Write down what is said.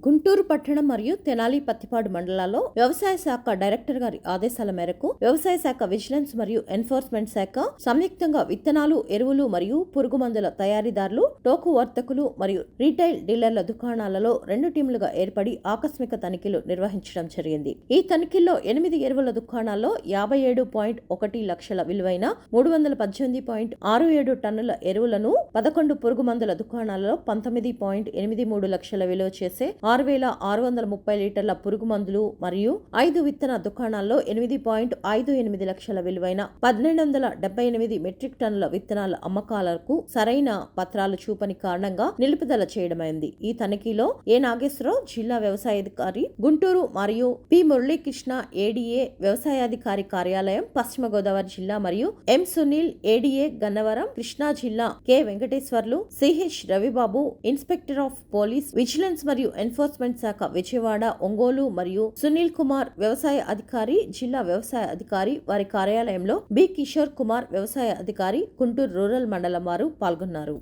Good Guntur పట్టణం మరియు తెనాలి పత్తిపాడు మండలాల్లో వ్యవసాయ శాఖ డైరెక్టర్ గారి ఆదేశాల మేరకు వ్యవసాయ శాఖ విజిలెన్స్ మరియు ఎన్ఫోర్స్మెంట్ శాఖ సంయుక్తంగా విత్తనాలు ఎరువులు మరియు పురుగు మందుల తయారీదారులు టోకు వర్తకులు మరియు రీటైల్ డీలర్ల దుకాణాలలో రెండు టీంలుగా ఏర్పడి ఆకస్మిక తనిఖీలు నిర్వహించడం జరిగింది. ఈ తనిఖీల్లో ఎనిమిది ఎరువుల దుకాణాల్లో యాభై ఏడు పాయింట్ ఒకటి లక్షల విలువైన మూడు వందల పద్దెనిమిది పాయింట్ ఆరు ఏడు టన్నుల ఎరువులను పదకొండు పురుగు మందుల దుకాణాలలో పంతొమ్మిది పాయింట్ ఎనిమిది మూడు లక్షల విలువ చేసే ఆరు వేల ఆరు వందల ముప్పై లీటర్ల పురుగు మందులు మరియు ఐదు విత్తన దుకాణాల్లో ఎనిమిది పాయింట్ ఐదు ఎనిమిది లక్షల విలువైన పన్నెండు వందల డెబ్బై ఎనిమిది మెట్రిక్ టన్నుల విత్తనాల అమ్మకాలకు సరైన పత్రాలు చూపని కారణంగా నిలుపుదల చేయడమైంది. ఈ తనిఖీలో ఏ నాగేశ్వరరావు జిల్లా వ్యవసాయాధికారి గుంటూరు మరియు పి. మురళీకృష్ణ ఏడీఏ వ్యవసాయాధికారి కార్యాలయం పశ్చిమ గోదావరి జిల్లా మరియు ఎం. సునీల్ ఏడీఏ గన్నవరం కృష్ణా జిల్లా K. Venkateswarlu CH Ravibabu inspector of police vigilance మరియు ఎన్ఫోర్స్ ఎన్ఫోర్స్మెంట్ శాఖ విజయవాడ ఒంగోలు మరియు సునీల్ కుమార్ వ్యవసాయ అధికారి జిల్లా వ్యవసాయ అధికారి వారి కార్యాలయంలో బి కిషోర్ కుమార్ వ్యవసాయ అధికారి గుంటూరు రూరల్ మండలం వారు పాల్గొన్నారు.